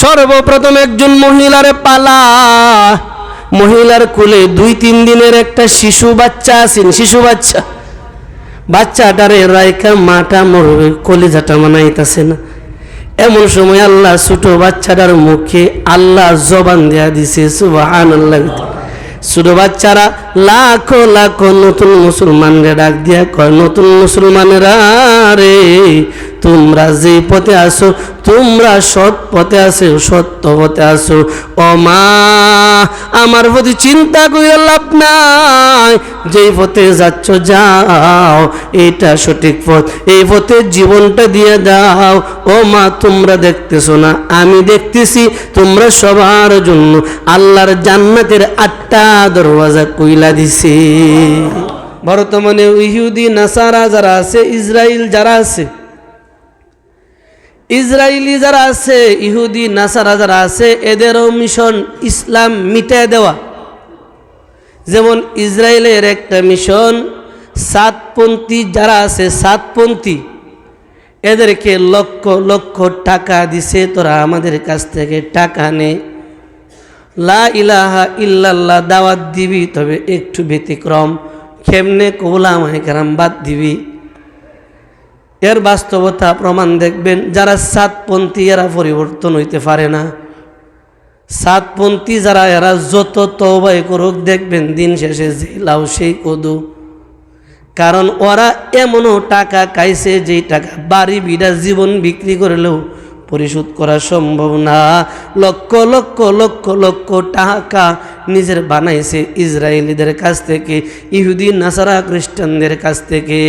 সর্বপ্রথম একজন মহিলার পালা। মহিলার কোলে দুই তিন দিনের একটা শিশু বাচ্চা আছেন, শিশু বাচ্চা। বাচ্চাটারে রায়কা মাটা মরবে কলিজাটা মানাইতাছে না। এমন সময় আল্লাহ ছোট বাচ্চাটার মুখে আল্লাহ জবান দেয়া দিছে সুবাহ আল্লাহ ছোট বাচ্চারা লাখো লাখো নতুন মুসলমানরে ডাক দিয়া কয়, নতুন মুসলমানেরা রে, তোমরা যে পথে আসো তোমরা সৎ পথে আসো সত্য পথে আসো ও মা, আমার প্রতি চিন্তা করে লাভ নাই। যেই পথে যাচ্ছ, যাও, এটা সঠিক পথ। এই পথে জীবনটা দিয়ে দাও। ও মা, তোমরা দেখতেছো না, আমি দেখতেছি তোমরা সবার জন্য আল্লাহর জান্নাতের আটটা দরওয়াজা কইলা দিছে। বর্তমানে ইহুদি, নাসারা যারা আছে ইসরায়েল যারা আছে ইসরায়েলি যারা আছে, ইহুদি, নাসারা যারা আছে, এদেরও মিশন ইসলাম মিটায় দেওয়া। যেমন ইসরায়েলের একটা মিশন, সাতপন্থী যারা আছে, সাতপন্থী, এদেরকে লক্ষ লক্ষ টাকা দিছে, তোরা আমাদের কাছ থেকে টাকা নে। লা ইলাহা ইল্লাল্লাহ দাওয়াত দিবি, তবে একটু ব্যতিক্রম। কেমনে কবুলা মাহিকারাম বাদ দিবি? এর বাস্তবতা প্রমাণ দেখবেন, যারা সাতপন্থী এরা পরিবর্তন হইতে পারে না। সাতপন্থী যারা, এরা যত তবাই করুক, দেখবেন দিন শেষে যে লাউ সেই কদু। কারণ ওরা এমনও টাকা খাইছে, যেই টাকা বাড়ি বিড়া জীবন বিক্রি করলেও পরিশোধ করা সম্ভব না। লক্ষ লক্ষ লক্ষ লক্ষ টাকা নিজের বানাইছে ইসরায়েলিদের কাছ থেকে, ইহুদি, নাসারা খ্রিস্টানদের কাছ থেকে।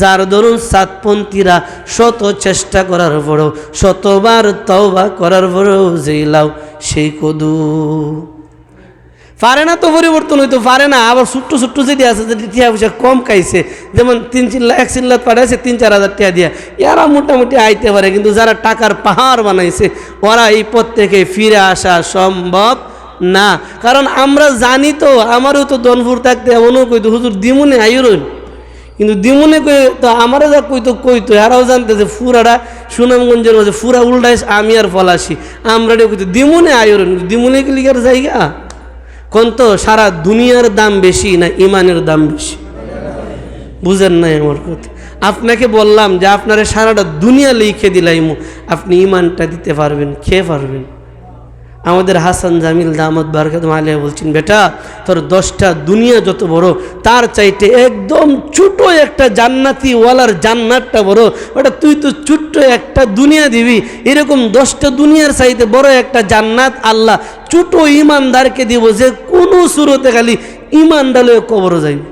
যার ধরুন সাতপন্থীরা শত চেষ্টা করার পরও, শতবার তওবা করার পরও যেই লাও সেই কদু। পারে না তো পরিবর্তন হইতো, পারে না। আবার ছোট্ট ছোট্ট যেটি আছে যেটি টিয়া পয়সা কম খাইছে, যেমন তিন চিল্লা এক চিল্লাত পাঠাইছে, তিন চার হাজার টিয়া দিয়া, এরা মোটামুটি আইতে পারে, কিন্তু যারা টাকার পাহাড় বানাইছে, ওরা এই পথ থেকে ফিরে আসা সম্ভব না। কারণ আমরা জানি তো, আমারও তো দনপুর থাকতে এমনও কইতো, হুজুর, দিমুনে আইরন কিন্তু দিমুনে কই, তো আমারও যা কইতো কইতো। এরাও জানতে যে ফুরাটা সুনামগঞ্জের মধ্যে ফুরা উল্টাইস আমি আর ফলাসি আমরা কইতো, দিমুনে আইরন দিমুনে কি লিগার জায়গা? কোন তো সারা দুনিয়ার দাম বেশি না ইমানের দাম বেশি? বুঝেন নাই আমার কথা? আপনাকে বললাম যে আপনারা সারাটা দুনিয়া লিখে দিলাইমু। আপনি ইমানটা দিতে পারবেন, খেয়ে পারবেন। আমাদের হাসান জামিল দামদ বারকাত মালিয়া বলছেন, বেটা, তোর দশটা দুনিয়া যত বড়, তার চাইতে একদম ছোট একটা জান্নাতি ওয়ালার জান্নাতটা বড়। ওটা তুই তো ছোট্ট একটা দুনিয়া দিবি। এরকম দশটা দুনিয়ার চাইতে বড় একটা জান্নাত আল্লাহ ছোট ইমানদারকে দিব যে কোনো সুরতে খালি ইমানদারে কবর যাইবে।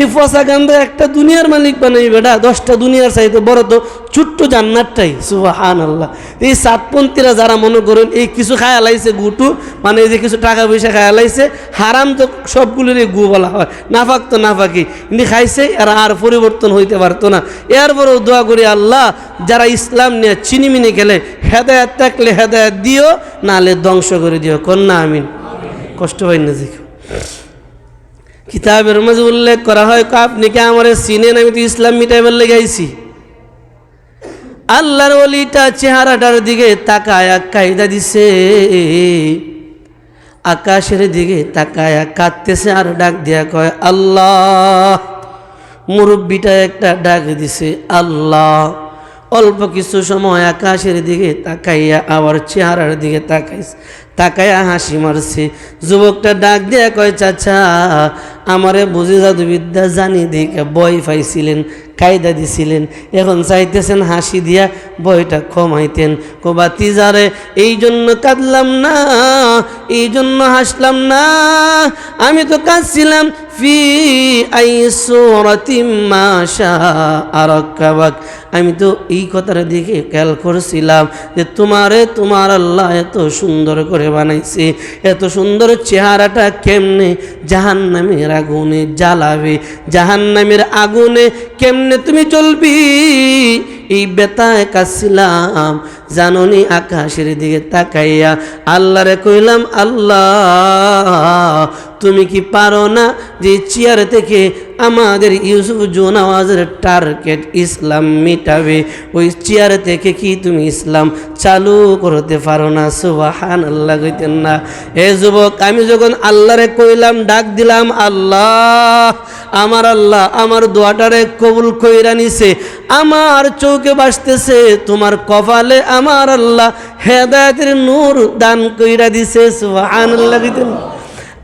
এই ফসা গান্ধা একটা দুনিয়ার মালিক বানাই বেটা, দশটা দুনিয়ার চাইতে বড় তো ছোট্ট জান্নাতটাই সুবাহান আল্লাহ এই সাতপন্থীরা যারা মনে করেন এই কিছু খায়া লাইছে গুটু মানে এই যে কিছু টাকা পয়সা খায়া লাইছে, হারাম তো সবগুলোর গু বলা হয়। নাফাক তো নাফাকি কিন্তু খাইছে, এরা আর পরিবর্তন হইতে পারতো না। এরপরেও দোয়া করি আল্লাহ, যারা ইসলাম নিয়ে চিনিমিনি খেলে, হেদায়াত থাকলে হেদায়াত দিও নাহলে ধ্বংস করে দিও। কন্যা আমিন। কষ্ট পাই না দেখো। কিতাবের মাঝে উল্লেখ করা হয় আপনি কি আমার চিনেন? আমি তো ইসলাম মিটাইবার লেগে আইছি। আল্লাহর অলিটা চেহারাটার দিকে তাকায়া, কায়দা দিছে। আকাশের দিকে তাকায়া, কাঁদতেছে আর ডাক দিয়া কয়, আল্লাহ। মুরব্বিটা একটা ডাক দিছে, আল্লাহ। অল্প কিছু সময় আকাশের দিকে তাকাইয়া আবার চেহারার দিকে তাকাইছে। তাকাইয়া হাসি মারছে। যুবকটা ডাক দিয়া কয়, চাচা, আমারে বুঝে জাদুবিদ্যা জানি দিকে বই পাইছিলেন, কায়দা দিছিলেন। এখন চাইতেছেন হাসি দিয়া বইটা কমাইতেন। কোবাতি তিজারে এই জন্য কাঁদলাম না, এই জন্য হাসলাম না। আমি তো কাঁদছিলাম ফি আই সোরাতিম মাশা আরকাবাক আমি তো এই কথার দিকে খেয়াল করছিলাম যে তোমারে তোমার আল্লাহ এত সুন্দর করে বানাইছে, এত সুন্দর চেহারাটা কেমনে জাহান্নামের আগুনে জ্বালাবে, জাহান্নামের আগুনে কেমনে তুমি চলবি? এই বেতায় কাছিলাম, জাননি আকাশের দিকে তাকাইয়া। আল্লাহ রে কইলাম, আল্লাহ, তুমি কি পারো না যে চেয়ার থেকে আমাদের ইউসুফ জোনাওয়াজের টার্গেট ইসলাম মিটাবে। ওই চেয়ার থেকে কি তুমি ইসলাম চালু করতে পারো না? সুবাহান আল্লাহ কইতেন না। এ যুবক, আমি যখন আল্লাহরে কইলাম, ডাক দিলাম, আল্লাহ, আমার আল্লাহ আমার দোয়াটারে কবুল কইরা নিছে। আমার চৌকে বাসতেছে, তোমার কপালে আমার আল্লাহ হেদায়তের নূর দান কইরা দিছে। সুবাহান আল্লাহ কইতেন না?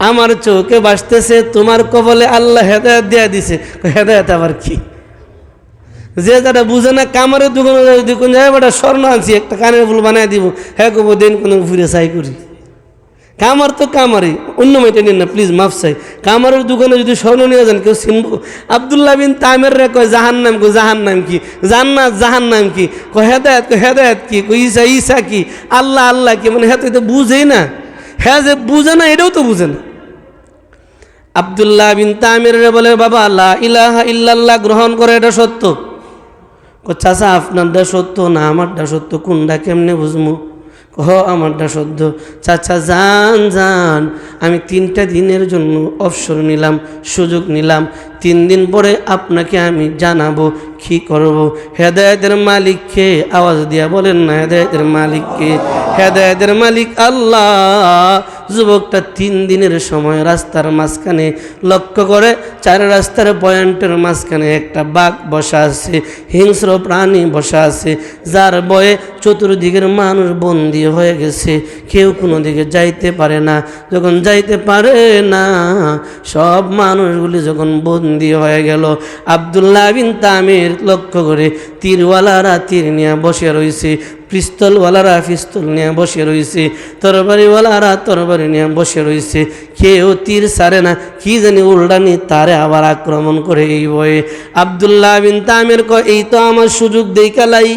আমার চোখে বাসতেছে, তোমার কবলে আল্লাহ হেদায়ত দেয়া দিছে। হেদায়ত আবার কি? যে যারা বুঝে না কামারের দোকানে যাই দেখুন যাই বেটা স্বর্ণ আনছি, একটা কানের ফুল বানাই দিব হ্যাঁ কবো দিন কোনো ঘুরে চাই করি। কামার তো কামারই, অন্য মেটে নিন না প্লিজ মাফ চাই। কামারের দোকানে যদি স্বর্ণ নিয়ে যান, কেউ চিনবো? আবদুল্লাহ বিন তামের রে কয় জাহান নাম কো জাহান নাম কি? জান্নাত জাহান নাম কি? কয়, হেদায়ত কয়, হেদায়ত কি? কয়, ঈসা ঈসা কি? আল্লাহ আল্লাহ কি? মানে হ্যাঁ তো বুঝেই না। হ্যাঁ যে বুঝে না, এটাও তো বুঝে না। আবদুল্লাহ বিন তামির বলে, বাবা আল্লাহ ইলাহা ইল্লাল্লাহ গ্রহণ করে এটা সত্য? চাচা, আপনারটা সত্য না, আমারটা সত্য, কোনটা কেমনে বুঝব হ, আমারটা সত্য। চাচা, যান যান, আমি তিনটা দিনের জন্য অবসর নিলাম, সুযোগ নিলাম, তিন দিন পরে আপনাকে আমি জানাব, কি করব? হেদায়তের মালিককে আওয়াজ দিয়া বলেন না, হেদায়তের মালিককে। হেদায়তের মালিক আল্লাহ। যুবকটা তিন দিনের সময় রাস্তার মাঝখানে লক্ষ্য করে, চার রাস্তার পয়েন্টের মাঝখানে একটা বাঘ বসা আছে, হিংস্র প্রাণী বসা আছে, যার বয়ে চতুর্দিকের মানুষ বন্দী হয়ে গেছে। কেউ কোনো দিকে যাইতে পারে না। যখন যাইতে পারে না, সব মানুষগুলি যখন বন্দী হয়ে গেল, আবদুল্লাহ বিন তামির লক্ষ্য করে তীরওয়ালারা তীর নিয়ে বসে রয়েছে। পিস্তলওয়ালারা পিস্তল নিয়ে বসে রয়েছে তরবারিওয়ালারা তরবারি নিয়ে বসে রয়েছে কেউ তীর সারে না, কি জানি উল্ডানি তারে আবার আক্রমণ করে এই বয়ে। আবদুল্লাহ বিন তামের ক এই তো আমার সুযোগ দেই কালাই।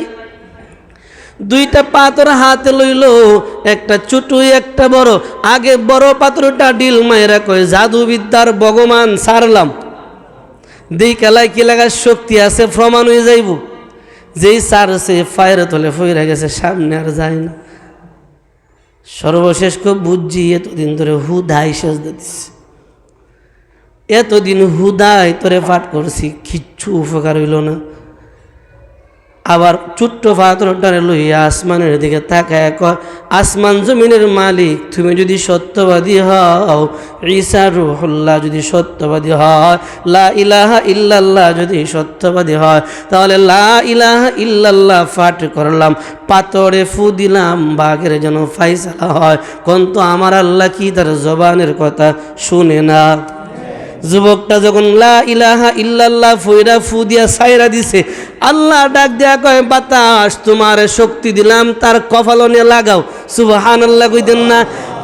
দুইটা পাথর হাতে লইল, একটা ছোট একটা বড়। আগে বড় পাথরটা ডিল মায়েরা কয়, জাদুবিদ্যার ভগবান, সারলাম। দেই খেলায় কি লাগার শক্তি আছে, প্রমাণ হয়ে যাইব। যেই সার সে ফায়ের তোলে ফইরা গেছে, সামনে আর যায় না। সর্বশেষ খুব বুঝছি, এতদিন ধরে হুদাই সেজ দিচ্ছে এতদিন হুদাই তোরে পাঠ করছি, কিচ্ছু উপকার হইল না। আবার ছোট্ট পাথরটারে লইয়া আসমানের দিকে তাকায় কয়, আসমান জমিনের মালিক, তুমি যদি সত্যবাদী হও, ঈসা রুহুল্লাহ যদি সত্যবাদী হয়, লা ইলাহা ইল্লাল্লাহ যদি সত্যবাদী হয়, তাহলে লা ইলাহা ইল্লাল্লাহ ফাট করলাম, পাথরে ফু দিলাম, বাঘের যেন ফাইসালা হয়। কোন তো আমার আল্লাহ কি তার জবানের কথা শুনে না? যুবকটা যখন লা ইলাহা ইল্লাল্লাহ ফুইরা ফু দিয়া সাইরা দিছে, আল্লাহ ডাক দেয়া কয়, বাতাস, তোমার শক্তি দিলাম, তার কপালনে লাগাও। সুবহানাল্লাহ কইতেন না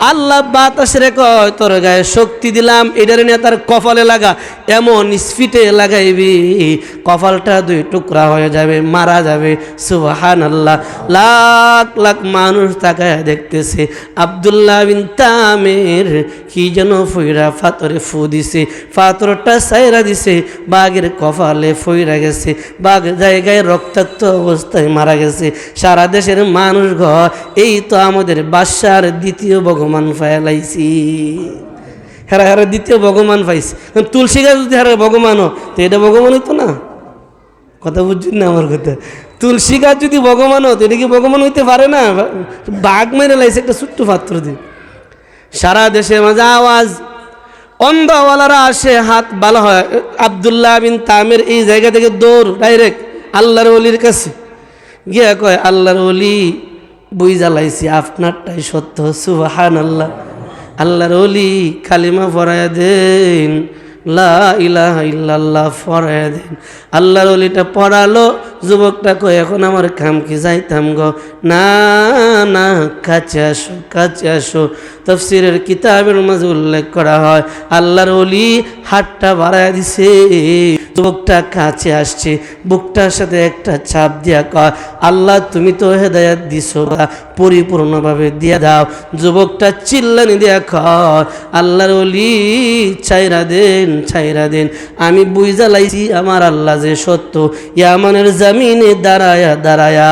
আল্লাহ বাতাস রে কয়, তোর গায়ে শক্তি দিলাম, এটার নিয়ে তার কপালে লাগা, এমন স্পিটে লাগাইবি, কপালটা দুই টুকরা হয়ে যাবে, মারা যাবে সুবহান আল্লাহ লাখ লাখ মানুষ তাকায় দেখতেছে, আবদুল্লাহ বিন তামের কি যেন ফইরা ফাতরে ফু দিছে পাথরটা সাইরা দিছে, বাঘের কপালে ফইরা গেছে, বাঘ জায়গায় রক্তাক্ত অবস্থায় মারা গেছে, সারা দেশের মানুষ ঘর, এই তো আমাদের বাদশার দ্বিতীয় ভগবান ফেলাইছি হেরা হেরা দ্বিতীয় ভগবান পাইছে তুলসী গাছ যদি হেরা ভগবানও, তো এটা ভগবান হইতো না। কথা বুঝছেন না আমার কথা? তুলসী গাছ যদি ভগবান হতো এটা কি ভগবান হইতে পারে না? বাঘ মেরে লাইছে একটা ছোট্ট পাত্র দিয়ে। সারা দেশের মাঝে আওয়াজ। অন্ধওয়ালারা আসে, হাত ভালো হয়। আবদুল্লাহ বিন তামের এই জায়গা থেকে দৌড়, ডাইরেক্ট আল্লাহর অলির কাছে। গিয়া কয়, আল্লাহর অলি বই জ্বালাইছি, আপনারটাই সত্য সুবাহান আল্লাহ আল্লাহর অলি কালিমা পড়ায় দেন, লা ইলাহা দেন। আল্লাহর অলিটা পড়ালো, যুবকটা কই এখন আমার কাম কি যাইতাম গো। না না, কাছে আসো কাছে আসো। তফসিরের কিতাবের মাঝে উল্লেখ করা হয়, আল্লাহর অলি হাতটা বাড়ায় দিছে। যুবকটা কাছে আসছে, বুকটার সাথে একটা চাপ দিয়া কয়, আল্লাহ তুমি তো হেদায়াত দিছো পরিপূর্ণভাবে দিয়ে দাও। যুবকটা চিল্লানি দিয়া কয়, আল্লাহর অলি চাইরা দেন, ছাইরা দেন। আমি বুই জ্বালাইছি আমার আল্লাহ যে সত্য, ইয়ামানের জামিনে দাঁড়ায়া দাঁড়ায়া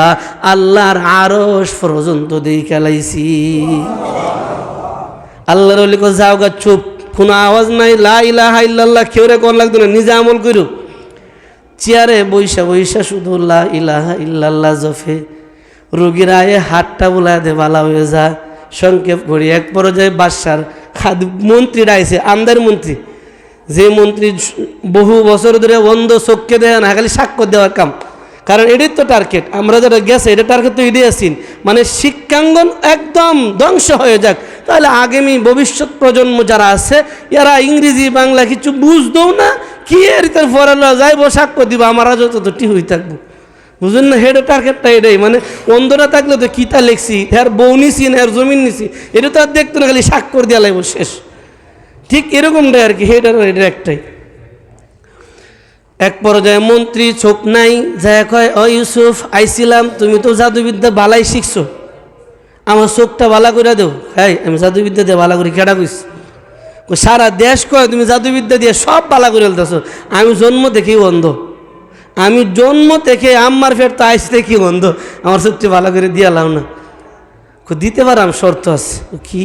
আল্লাহর আরস পর্যন্ত দিয়ে খেলাইছি আল্লাহর অলি কো যাও গা, চুপ। কোনো আওয়াজ নাই, লা ইলাহা ইল্লাল্লাহ কেউরে কর লাগতো না, নিজে আমল করু চেয়ারে বৈশা বৈশা শুধু লা ইলাহা জফে। রোগীর আয়ে হাতটা বুলায় দে, বালা হয়ে যা। সংক্ষেপ করি, এক পর্যায়ে বাদশার খাদ, মন্ত্রী ডাইছে আমদার মন্ত্রী। যে মন্ত্রী বহু বছর ধরে অন্ধ চোখকে দেয় না, খালি সাক্ষ্য দেওয়ার কাম। কারণ এটাই তো টার্গেট আমরা যারা গেছে, এটা টার্গেট তো আছেন মানে শিক্ষাঙ্গন একদম ধ্বংস হয়ে যাক। তাহলে আগামী ভবিষ্যৎ প্রজন্ম যারা আছে, এরা ইংরেজি, বাংলা কিছু বুঝতেও না, কি এর তার পড়ালো যাইব, সাক্ষ্য দিব, আমরা যত টি হয়ে থাকব। বুঝলেন না? হেডে টার্গেটটা এটাই। মানে অন্ধরা থাকলে তো কিতা লিখছি? হ্যার বউ নিছি না হ্যার জমিন নিছি। এটা তো আর দেখতো না, খালি স্বাক্ষর দেওয়া লাগবো শেষ। ঠিক এরকমটাই আর কি হেডার এটা একটাই। এক পর্যায়ে মন্ত্রী চোখ নাই যায় কয় ও ইউসুফ আইছিলাম তুমি তো জাদুবিদ্যা বালাই শিখছো। আমার চোখটা বালা করে দেও। হ্যাঁ আমি জাদুবিদ্যা দিয়ে বালা করে কেডা কইস? কই, সারা দেশ কয় তুমি জাদুবিদ্যা দিয়ে সব বালা করে ফেলতেছো। আমি জন্ম থেকেই অন্ধ। আমি জন্ম থেকে আম্মার ফের তো আইস দেখি অন্ধ। আমার চোখটি ভালো করে দিয়ে লাও না। দিতে পারাম শর্ত আছে। কি?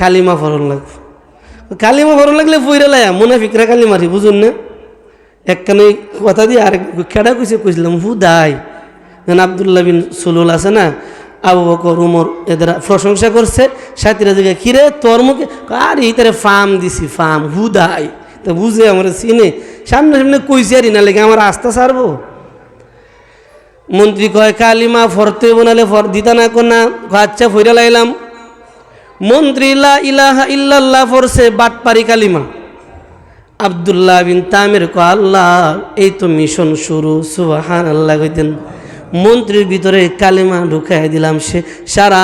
কালিমা ফরন লাগবে। কালিমা ফরন লাগলে ফুইরে লাইয়া মুনাফিকরা কালিমারি বুঝুন না? একখানে কথা দিয়ে আরেক খেড়া কইছে, কইছিলাম হু দাই যেন আবদুল্লাহ বিন সুলুল আছে না, আবু বকর, উমর এদের প্রশংসা করছে সাথীরা দিকে কিরে তোর মুখে? আর এই তারে ফার্ম দিছি ফার্ম হু দাই তো বুঝে আমার চিনে, সামনে সামনে কইছে আর না লেগে আমার আস্থা সারবো মন্ত্রী কয় কালিমা ফরতে বানালে ফর, দিতা না কোনা আচ্ছা ফইরা লাইলাম। মন্ত্রী ইলাহা ইল্লাল্লাহ ফরছে, বাটপারি কালিমা আবদুল্লাহ বিন তামের কো আল্লাহ, এই তো মিশন শুরু সুবাহান আল্লাহ কইতেন। মন্ত্রীর ভিতরে কালিমা ঢুকাই দিলাম সে, সারা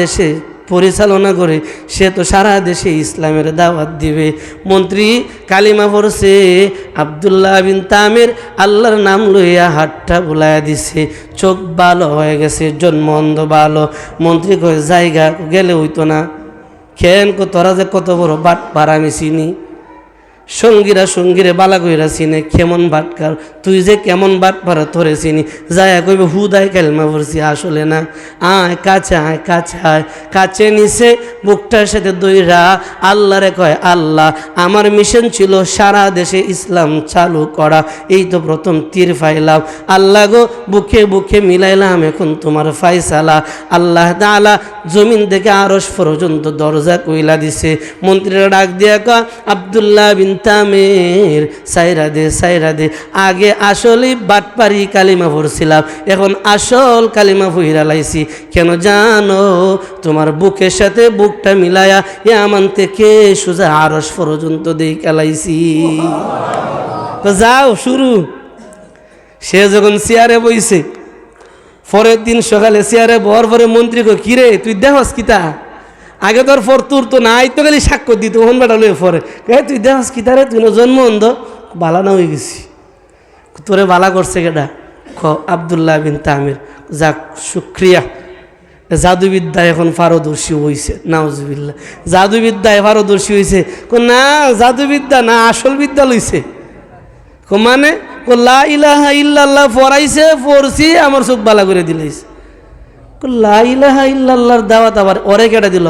দেশে পরিচালনা করে, সে তো সারা দেশে ইসলামের দাওয়াত দিবে। মন্ত্রী কালিমা পড়ছে, আবদুল্লাহ বিন তামের আল্লাহর নাম লইয়া হাতটা বুলাইয়া দিছে, চোখ ভালো হয়ে গেছে, জন্ম অন্ধ ভালো। মন্ত্রী কয়, জায়গা গেলে হইতো না। খেন তোরা যে কত বড় বাট পার আমি চিনি। সঙ্গীরা সঙ্গীরে বালা কইরা চিনে, কেমন বাটকার তুই যে কেমন বাট পারা তোরে চিনি। যায় কইবে, হুদায় কালমা পড়ছি, আসলে না। আয় কাছে আয় কাছে আয় কাছে নিছে বুকটার সাথে দইরা আল্লাহরে কয়, আল্লাহ, আমার মিশন ছিল সারা দেশে ইসলাম চালু করা। এই তো প্রথম তীর ফাইলাম। আল্লাহ গো, বুকে বুকে মিলাইলাম এখন তোমার ফাইসালা। আল্লাহ তাআলা জমিন থেকে আরস পর্যন্ত দরজা কইলা দিছে। মন্ত্রীরা ডাক দিয়া কয়, আবদুল্লাহ বিন তামের সাইরা দে সাইরা দে। আগে আসলে বাটপারি কালিমা পড়ছিলাম, এখন আসল কালিমা ফুহিরা লাইছি। কেন জানো, তোমার বুকের সাথে বুকটা মিলায়া এ আমান থেকে সোজা আরস পর্যন্ত দেই কালাইছি যাও, শুরু। সে যখন চেয়ারে বইছে, পরের দিন সকালে চেয়ারে বর পরে মন্ত্রী কো কিরে, তুই দেখস কিতা? আগে তোর ফর তোর তো নাই, তো খালি সাক্ষ্য দিত হন বেটা লয়ে পরে কে তুই দেখস কিতা রে তুই জন্ম অন্ধ? বালা না হয়ে গেছি। তোরে বালা করছে কেডা? খ আবদুল্লাহ বিন তামির। যাক, শুক্রিয়া। জাদুবিদ্যা এখন পারদর্শী হয়েছে নাউজুবিল্লা জাদুবিদ্যায় পারদর্শী হয়েছে কো, না, জাদুবিদ্যা না, আসল বিদ্যা লইছে। কো মানে? কো, লা ইলাহা ইল্লাল্লাহ পড়াইছে, পড়ছি, আমার চোখ বালা করে দিলাইছে। কো, লা ইলাহা ইল্লাল্লাহর দাওয়াত আবার ওরে কেটে দিল?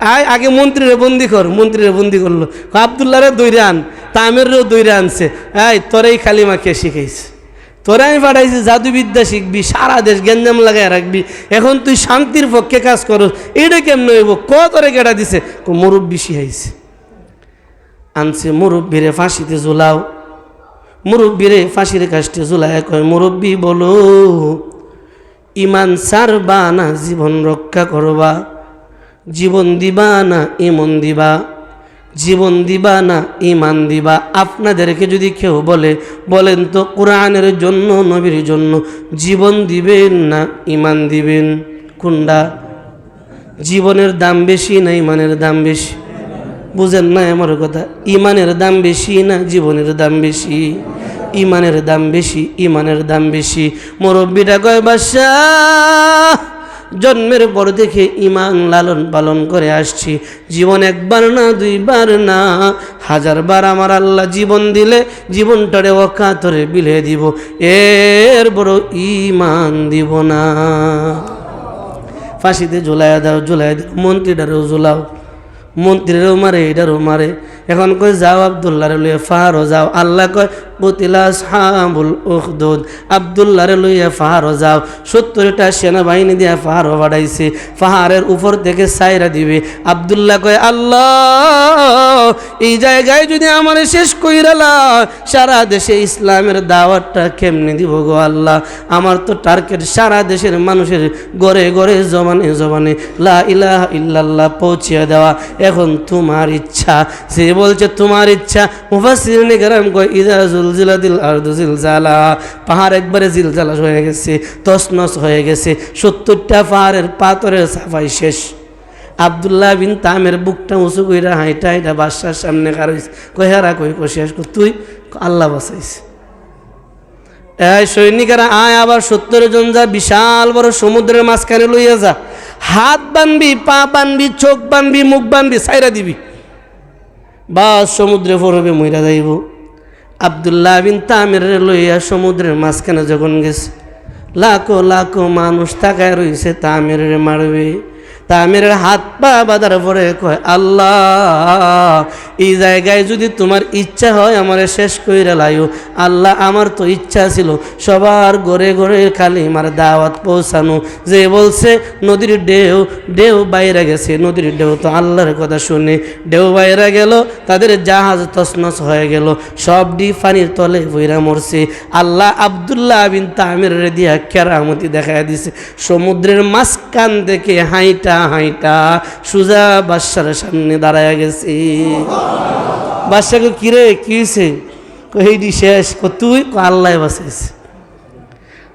আয়, আগে মন্ত্রীরে বন্দি কর, মন্ত্রীরে বন্দি করল। কো আবদুল্লাহরে দৈরে আন তামেরও দৈরে আনছে এই, তোরেই খালিমা কে শিখাইছে? তোরা আমি পাঠাইছি, জাদুবিদ্যা শিখবি, সারা দেশ গেঞ্জাম লাগাই রাখবি। এখন তুই শান্তির পক্ষে কাজ করো এটা কেমন হইব? ক তোরে কেটা দিছে? মুরব্বী শিখাইছে। আনছে, মুরব্বীরে ফাঁসিতে ঝুলাও। মুরব্বীরে ফাঁসির কাজটি ঝুলায়, কয়, মুরব্বী বলো, ইমান সারবা না, জীবন রক্ষা করবা। জীবন দিবা না ইমন দিবা? জীবন দিবা না ইমান দিবা? আপনাদেরকে যদি কেউ বলে, বলেন তো কোরআনের জন্য, নবীর জন্য জীবন দিবেন না ইমান দিবেন? কোনটা? জীবনের দাম বেশি না ইমানের দাম বেশি? বুঝেন না আমার কথা? ইমানের দাম বেশি না জীবনের দাম বেশি? ইমানের দাম বেশি, ইমানের দাম বেশি? মুরব্বীটা কয় বাসা জন্মের পর দেখে ইমান লালন পালন করে আসছি। জীবন একবার না, দুইবার না। হাজারবার আমার আল্লাহ জীবন দিলে জীবনটারে অকাতরে বিলে দিব। এর বড় ইমান দিব না। ফাঁসিতে ঝুলাইয়া দাও ঝুলাই দাও মন্ত্রীটারেও ঝুলাও। মন্ত্রীরও মারে, এটারও মারে। এখন কই যাও আবদুল্লারে লইয়া ফাহারও যাও। আল্লাহ কয়, কতিলা সাহাবুল উখদুদ। আবদুল্লারে লইয়া ফাহারও যাও। সত্তরটা সেনাবাহিনী দিয়া ফাহারও বাড়াইছে। পাহাড়ের উপর থেকে সাইরা দিবে। আবদুল্লাহ কয়, আল্লাহ, এই জায়গায় যদি আমার শেষ কইরালা সারা দেশে ইসলামের দাওয়াতটা কেমনে দিব গো আল্লাহ? আমার তো টার্গেট সারা দেশের মানুষের গড়ে গড়ে, জমানে জমানে লা ইলাহা ইল্লাল্লাহ পৌঁছিয়ে দেওয়া। এখন তোমার ইচ্ছা। সে বলছে, তোমার ইচ্ছা। পাহাড় একবারে জিলজালা হয়ে গেছে তসনস হয়ে গেছে। সত্তরটা পাহাড়ের পাথরের সাফাই শেষ। আবদুল্লাহ বিন তামের বুকটা উঁচু কইরা হাইটা হাইটা বাদশার সামনে কারও কই হেরা কই শেষ তুই আল্লাহ বাঁচাইছে। এই সৈনিকেরা আয় আবার সত্তর জন যা বিশাল বড় সমুদ্রের মাঝখানে লইয়া যা। হাত বানবি, পা বানবি, চোখ বানবি, মুখ বানবি সাইরা দিবি। বা সমুদ্রে পড়বে, মইরা যাইব। আবদুল্লাহ বিন তামের লইয়া সমুদ্রের মাঝখানে যখন গেছে, লাখো লাখো মানুষ তাকায় রয়েছে তামের মারবে। তামিরের হাত পা বাঁধার পরে কয়, আল্লাহ, এই জায়গায় যদি তোমার ইচ্ছা হয় আমার শেষ কইরা লাইও। আল্লাহ, আমার তো ইচ্ছা ছিল সবার ঘরে ঘরে খালি আমার দাওয়াত পৌঁছানো। যে বলছে, নদীর ঢেউ ঢেউ বাইরে গেছে, নদীর ঢেউ তো আল্লাহর কথা শুনে। ঢেউ বাইরে গেল, তাদের জাহাজ তসনস হয়ে গেল সব ডি পানির তলে বইরা মরছে। আল্লাহ আবদুল্লাহ বিন তামির দিয়া কেরামতি দেখা দিছে। সমুদ্রের মাঝখান থেকে হাইটা হাইটা সুজা বাদশার সামনে দাঁড়ায় গেছে। বাদশাকে কিরে, কি হয়েছে এইটি শেষ। তুই? আল্লাহ বাঁচাইছে।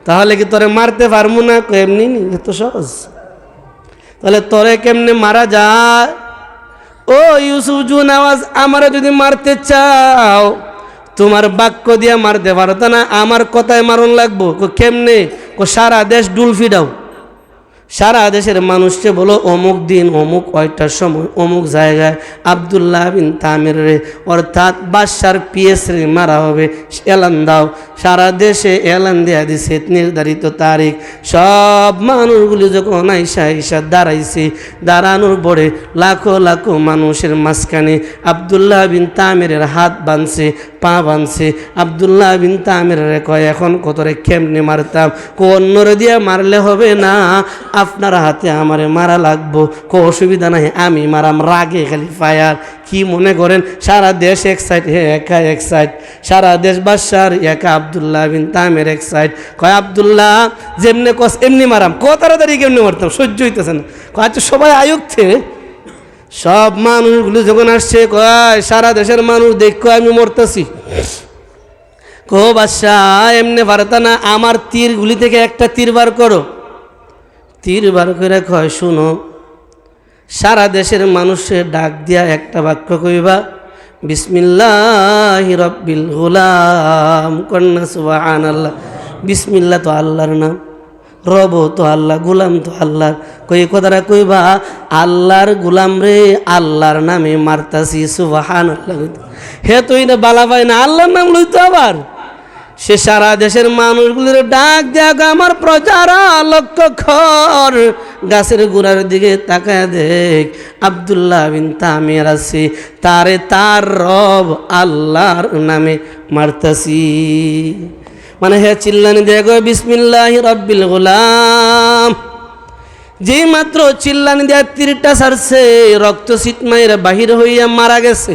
তাহলে কি তোরে মারতে পারব না? এমনি নি এত সহজ। তাহলে তোরে কেমনে মারা যায়? ও ইউসুফ, জুন আওয়াজ, আমারে যদি মারতে চাও, তোমার বাক্য দিয়া মারতে পারতো না, আমার কথায় মারণ লাগবো। কেমনে? কো সারা দেশ ডুলফি দাও। সারা দেশের মানুষকে বলো, অমুক দিন, অমুক কয়টার সময়, অমুক জায়গায় আবদুল্লাহ বিন তামির রে, অর্থাৎ বাদশার পিএস রে মারা হবে, এলান দাও। সারা দেশে এলান দেয়া দিছে, নির্ধারিত তারিখ। সব মানুষগুলি যখন আইসা আইসা দাঁড়াইছে, দাঁড়ানোর পরে লাখো লাখো মানুষের মাঝখানে আবদুল্লাহ বিন তামিরের হাত বাঁধছে, পা বাঁধছে। আবদুল্লাহ বিন তামিরের কয়, এখন কতরে কেমনে মারতাম? কো অন্যরে দিয়ে মারলে হবে না? আপনার হাতে আমারে মারা লাগবো। কো অসুবিধা নাই, আমি মারাম রাগে খালি ফায়ার। কি মনে করেন? সারা দেশ এক সাইড হে একা এক সাইড সারা দেশ বাদশার একা আবদুল্লাহ বিন তামের এক সাইড কয়, আবদুল্লাহ, যেমনে কস, এমনি মারাম। ক তাড়াতাড়ি কেমনি মারতাম? সহ্য হইতেছে না। কয় আচ্ছা সবাই আয়ুক থেকে সব মানুষগুলো যখন আসছে, কয়, সারা দেশের মানুষ দেখো আমি মরতেছি। কো বাদশাহ, এমনি পারতা না, আমার তীরগুলি থেকে একটা তীর বার করো। তীর বার করে কয়, শুনো সারা দেশের মানুষের ডাক দিয়া একটা বাক্য কইবা, বিসমিল্লাহ রব্বিল গুলাম কন্যা সুবাহান আল্লাহ বিসমিল্লা তো আল্লাহর নাম, রব তো আল্লাহ, গুলাম তো আল্লাহ। কই কথাটা কইবা, আল্লাহর গুলাম রে, আল্লাহর নামে মারতাছি সুবাহান আল্লাহ হে তুই না বালা পাই না, আল্লাহর নাম লইতো আবার। সে সারা দেশের মানুষগুলির ডাক দেখ আমার প্রজারা লক্ষ্য খর গাছের গোড়ার দিকে তাকায় দেখ, আবদুল্লাহ বিন তামির আছে। তারে তার রব আল্লাহর নামে মারতাছি। মানে হে চিল্লানি দেখো বিসমিল্লাহ রব্বিল গোলাম। যেই মাত্র চিল্লানি দেওয়ার তীরটা সারছে রক্ত সিটমাইরা বাহির হইয়া মারা গেছে।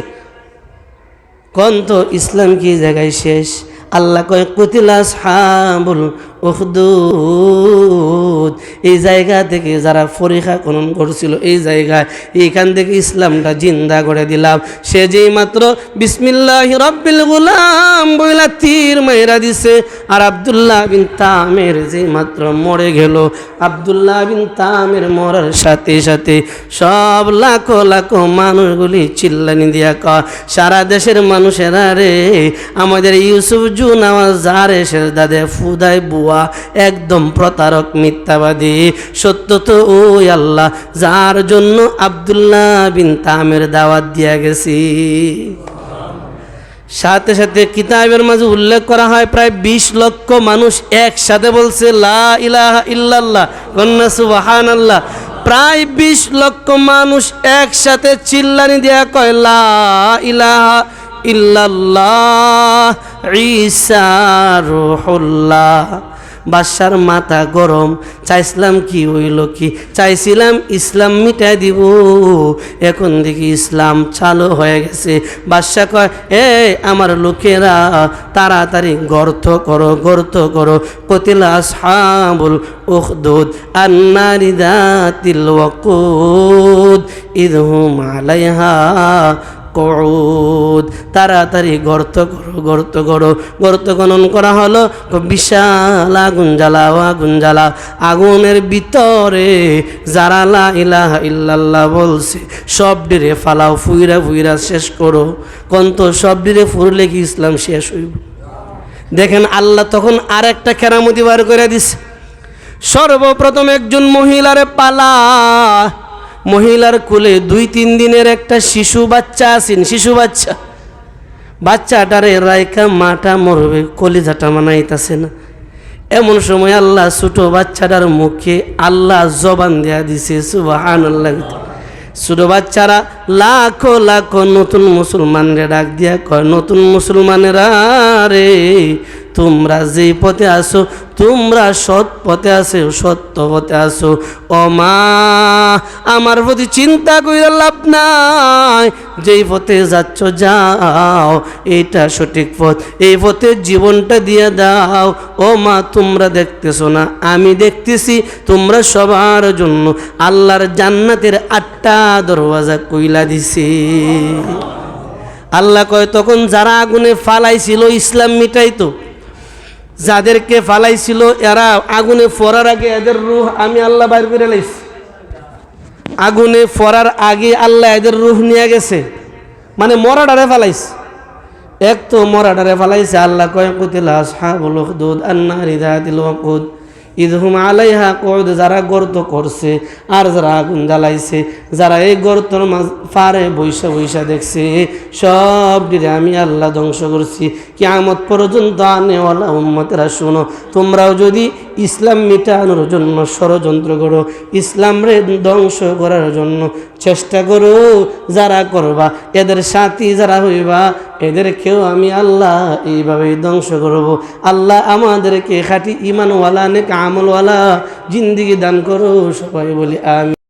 কন্ত ইসলাম কি জায়গায় শেষ? আল্লাহ কয়, কুতিলা সাহাবুল উখদুদ। এই জায়গা থেকে যারা পরীক্ষা খনন করছিল, এই জায়গায় এইখান থেকে ইসলামটা জিন্দা করে দিলাম। সে যেই মাত্র বিসমিল্লাহ রব্বিল গুলাম বইলা তীর মাইরা দিছে, আর আবদুল্লাহ বিন তামের যেই মাত্র মরে গেল, আবদুল্লাহ বিন তামের মরার সাথে সাথে সব লাখো লাখো মানুষগুলি চিল্লানি দিয়া ক সারা দেশের মানুষেরা রে, আমাদের ইউসুফ জু নামাজ যারে সে দাদে ফুদায় বুয়া একদম প্রতারক, মিথ্যাবাদী, সত্য তো ওই আল্লাহ, যার জন্য আবদুল্লাহ বিন তামের দাওয়াত দিয়া গেছি। সাথে সাথে কিতাবের মাঝে উল্লেখ করা হয়, প্রায় বিশ লক্ষ মানুষ একসাথে বলছে, লা ইলাহা ইল্লাল্লাহ সুবাহান আল্লাহ প্রায় বিশ লক্ষ মানুষ একসাথে চিল্লানি দেয়া কয়, লা ইলাহা ইল্লাল্লাহ, ঈসা রুহুল্লাহ। বাদশার মাথা গরম। চাইছিলাম কি হইল কি? চাইছিলাম ইসলাম মিটাই দিব। এখন দেখি ইসলাম চালু হয়ে গেছে। বাদশা কয় এ আমার লোকেরা, তাড়াতাড়ি গর্ত করো গর্ত করো। কতিলা সাবুল উখদুদ আন্নারি দাতিল ওয়াকুদ। ইদহুম আলাইহা কউদ তাড়াতাড়ি গর্ত করো গর্ত করো। গর্ত খনন করা হলো বিশাল আগুন জ্বালাও আগুন জ্বালাও আগুনের ভিতরে যারা লা ইলাহা ইল্লাল্লাহ বলছে, সব ডিরে ফালাও, ফুইরা ফুইরা শেষ করো। কন্ত সব ডিরে ফুরলে কি ইসলাম শেষ হইব? দেখেন আল্লাহ তখন আর একটা খেরামতি বার করে দিছে। সর্বপ্রথম একজন মহিলারে পালা। মহিলার কোলে দুই তিন দিনের একটা শিশু বাচ্চা আছেন, শিশু বাচ্চা। বাচ্চাটারে রাইকা মাটা মরবে, কলিজাটা মানাইতাছে না। এমন সময় আল্লাহ ছোট বাচ্চাটার মুখে আল্লাহ জবান দেয়া দিছে সুবাহান আল্লাহ ছোট বাচ্চারা লাখো লাখো নতুন মুসলমানরে ডাক দিয়া কয়, নতুন মুসলমানেরা রে তোমরা যে পথে আসো তোমরা সৎ পথে আসো সত্য পথে আসো ও মা, আমার প্রতি চিন্তা কইরা লাভ নাই। যেই পথে যাচ্ছ, যাও। এটা সঠিক পথ। এই পথে জীবনটা দিয়ে দাও। ও মা, তোমরা দেখতেছো না, আমি দেখতেছি তোমরা সবার জন্য আল্লাহর জান্নাতের আটটা দরওয়াজা কইলা দিছে। আল্লাহ কয়, তখন যারা আগুনে ফালাইছিল, ইসলাম মিটাইতো যাদেরকে ফালাইছিল, এরা আগুনে ফরার আগে এদের রুহ আমি আল্লাহ বাইর করে লাইছি। আগুনে ফরার আগে আল্লাহ এদের রুহ নিয়ে গেছে। মানে মরাডারে ফালাইছে। এক তো মরাডারে ফালাইছে, আল্লাহ কয়, কুতিলা আসহাবুল উখদুদ আন্নারি দাতিল ওয়াকুদ। ইদহুম আলাইহা কদ যারা গর্ত করছে, আর যারা আগুন জ্বালাইছে, যারা এই গর্তর পারে বৈশা বৈশা দেখছে সব দিলে আমি আল্লাহ ধ্বংস করছি। কিয়ামত পর্যন্ত আনেওয়ালা উম্মতেরা, শোনো। তোমরাও যদি ইসলাম মিটানোর জন্য ষড়যন্ত্র করো ইসলাম রে ধ্বংস করার জন্য চেষ্টা করো, যারা করবা, এদের সাথী যারা হইবা এদেরকেও আমি আল্লাহ এইভাবেই ধ্বংস করব। আল্লাহ আমাদেরকে খাঁটি ইমানওয়ালা নেক আমলওয়ালা জিন্দিগি দান করো সবাই বলি আমি